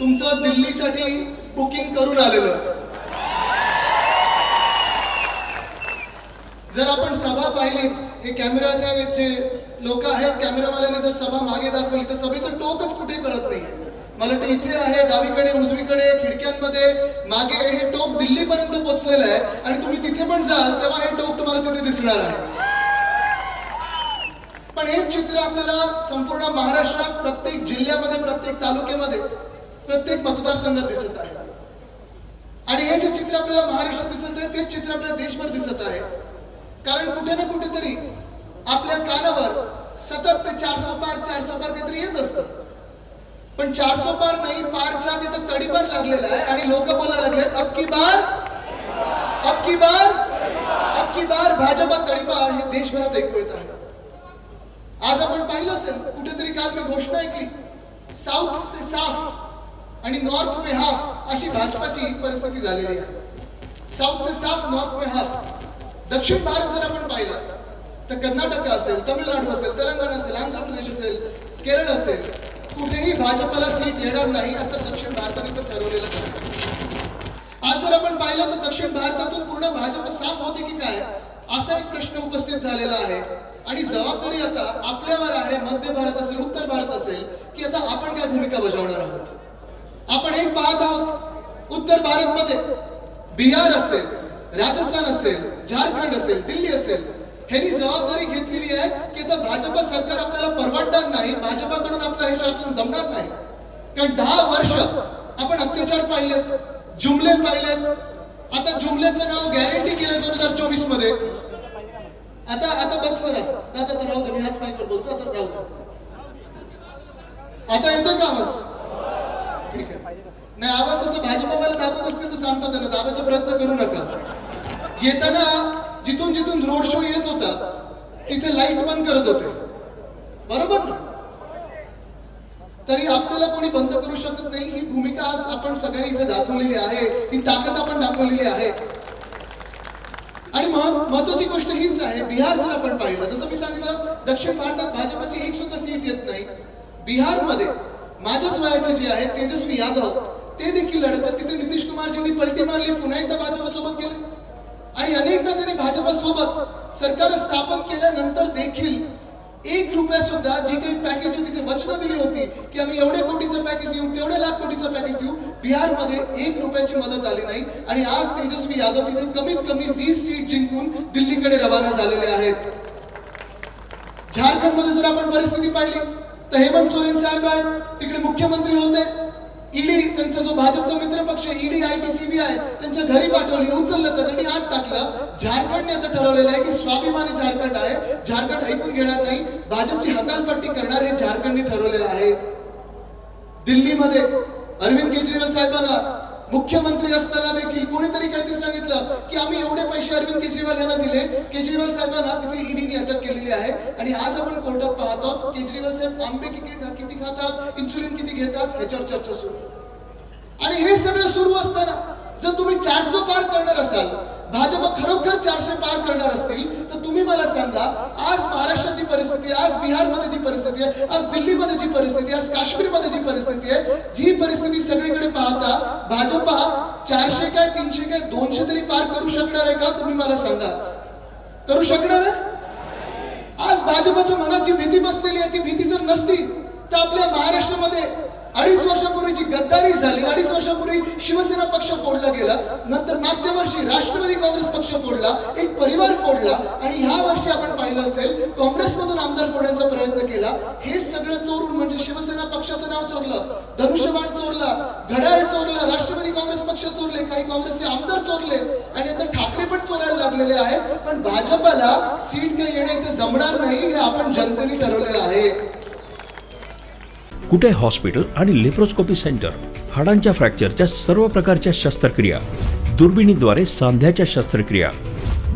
तुमचं दिल्लीसाठी बुकिंग करून आलेलो. आहे जर आपण सभा पाहिलीत हे कॅमेराचे जे लोक आहेत कॅमेरावाल्यांनी जर सभा मागे दाखवली तर सभेचं टोकच कुठे कळत नाही. मला वाटतं इथे आहे डावीकडे उजवीकडे खिडक्यांमध्ये मागे हे टोक दिल्लीपर्यंत पोहोचलेलं आहे. आणि तुम्ही तिथे पण जाल तेव्हा हे टोक तुम्हाला तिथे दिसणार आहे. पण हेच चित्र आपल्याला संपूर्ण महाराष्ट्रात प्रत्येक जिल्ह्यामध्ये प्रत्येक तालुक्यामध्ये प्रत्येक मतदारसंघात दिसत आहे. आणि हे जे चित्र आपल्याला महाराष्ट्रात दिसत आहे तेच चित्र आपल्याला देशभर दिसत आहे. कारण कुठे ना कुठेतरी आपल्या कानावर सतत ते चारशे पार चारसो पार काहीतरी येत असतं. पण चारशे पार नाही पारच्या आधी तर तडीपार लागलेला आहे आणि लोक बोलायला लागलेत अबकी बार? अबकी बार? अबकी बार भाजपा तडीपार हे देशभरात ऐकू येत आहे. आज आपण पाहिलं असेल कुठेतरी काल मी घोषणा ऐकली. साऊथ से साफ आणि नॉर्थ वे हाफ अशी भाजपाची परिस्थिती झालेली आहे. साऊथ से साफ नॉर्थ वे हाफ दक्षिण भारत जर आपण पाहिलात तर कर्नाटक असेल तमिळनाडू असेल तेलंगणा असेल आंध्र प्रदेश असेल केरळ असेल कुठेही भाजपाला सीट येणार नाही असं दक्षिण भारताने तर ठरवलेलं आहे. आज जर आपण पाहिलं तर दक्षिण भारतातून पूर्ण भाजप साफ होते की काय असा एक प्रश्न उपस्थित झालेला आहे. आणि जबाबदारी आता आपल्यावर आहे मध्य भारत असेल उत्तर भारत असेल की आता आपण काय भूमिका बजावणार आहोत? आपण एक पाहत आहोत. उत्तर भारतमध्ये बिहार असेल राजस्थान असेल झारखंड असेल दिल्ली असेल ह्यांनी जबाबदारी घेतलेली आहे की आता भाजपा सरकार आपल्याला परवडणार नाही भाजपाकडून आपलं हे शासन जमणार नाही. कारण दहा वर्ष आपण अत्याचार पाहिलेत जुमले पाहिलेत. आता जुमल्याचं नाव गॅरंटी केलं दोन हजार चोवीसमध्ये. आता आता बस बरं आता तर राहू दे मी हाच माईकवर बोलतो. आता राहू दे. आता येतं का बस नाही आवाज तसं भाजपवाला दाखवत असतील तर सांगतो त्यांना दाबायचा प्रयत्न करू नका. येताना जिथून जिथून रोड शो येत होता तिथे लाइट बंद करत होते. बरोबर ना? तरी आपल्याला कोणी बंद करू शकत नाही. ही भूमिका आज आपण सगळ्यांनी इथे दाखवलेली आहे. ही ताकद आपण दाखवलेली आहे. आणि महत्वाची गोष्ट हीच आहे बिहार जर आपण पाहिलं जसं मी सांगितलं दक्षिण भारतात भाजपची एक सुद्धा सीट येत नाही. बिहारमध्ये माझ्याच वयाचे जे आहेत तेजस्वी यादव ते देखील लढत तिथे नितीश कुमारजींनी पलटी मारली पुन्हा एकदा भाजपसोबत गेले. आणि अनेकदा त्यांनी भाजपसोबत सरकार स्थापन केल्यानंतर देखील एक रुपया सुद्धा जी काही पॅकेज तिथे वचनं दिली होती की आम्ही एवढ्या कोटीचं पॅकेज देऊ तेवढ्या लाख कोटीचं पॅकेज देऊ बिहारमध्ये एक रुपयाची मदत आली नाही. आणि आज तेजस्वी यादव तिथे कमीत कमी वीस सीट जिंकून दिल्लीकडे रवाना झालेले आहेत. झारखंडमध्ये जर आपण परिस्थिती पाहिली तर हेमंत सोरेन साहेब आहेत तिकडे मुख्यमंत्री होते. ईडी त्यांचा जो भाजपचा मित्र पक्ष ईडी आय टी सीबीआय त्यांच्या घरी पाठवली उचललं त्यांनी आत टाकलं. झारखंडने आता ठरवलेलं आहे की स्वाभिमानी झारखंड आहे. झारखंड ऐकून घेणार नाही. भाजपची हकालपट्टी करणार हे झारखंडने ठरवलेलं आहे. दिल्लीमध्ये अरविंद केजरीवाल साहेबांना मुख्यमंत्री असताना देखील कोणीतरी काहीतरी सांगितलं की आम्ही एवढे पैसे अरविंद केजरीवाल यांना दिले. केजरीवाल साहेबांना तिथे ईडीने अटक केलेली आहे. आणि आज आपण कोर्टात पाहतो केजरीवाल साहेब आंबे किती किती खातात इन्सुलिन किती घेतात याच्यावर चर्चा सुरू आणि हे सगळं सुरू असताना जर तुम्ही चारशे पार करणार असाल भाजप खरोखर चारशे पार करणार असतील तर तुम्ही मला सांगा आज महाराष्ट्राची परिस्थिती आज बिहारमध्ये जी परिस्थिती आहे आज दिल्लीमध्ये जी परिस्थिती आहे आज काश्मीरमध्ये जी परिस्थिती आहे जी परिस्थिती सगळीकडे पाहता भाजपा चारशे काय तीनशे काय दोनशे तरी पार करू शकणार आहे का तुम्ही मला सांगा करू शकणार आहे? आज भाजपाच्या मनात जी भीती बसलेली आहे ती भीती जर नसती तर आपल्या महाराष्ट्रामध्ये अडीच वर्षापूर्वी जी गद्दारी झाली अडीच वर्षापूर्वी शिवसेना पक्ष फोडला गेला नंतर मागच्या वर्षी राष्ट्रवादी काँग्रेस फोडला एक परिवार फोडला. आणि ह्या वर्षी आपण पाहिलं असेल काँग्रेसमधून आमदार फोडण्याचा प्रयत्न केला. हे सगळं चोरून म्हणजे शिवसेना पक्षाचं नाव चोरलं धनुष्यबाण चोरला घड्याळ चोरलं राष्ट्रवादी काँग्रेस पक्ष चोरले काही काँग्रेसचे आमदार चोरले आणि आता ठाकरे पण चोरायला लागलेले आहेत. पण भाजपला सीट काही येणे इथे जमणार नाही हे आपण जनतेने ठरवलेलं आहे. कुठे हॉस्पिटल आणि लेप्रोस्कोपी सेंटर? हाडांच्या फ्रॅक्चरच्या सर्व प्रकारच्या शस्त्रक्रिया. दुर्बिणीद्वारे सांध्याच्या शस्त्रक्रिया.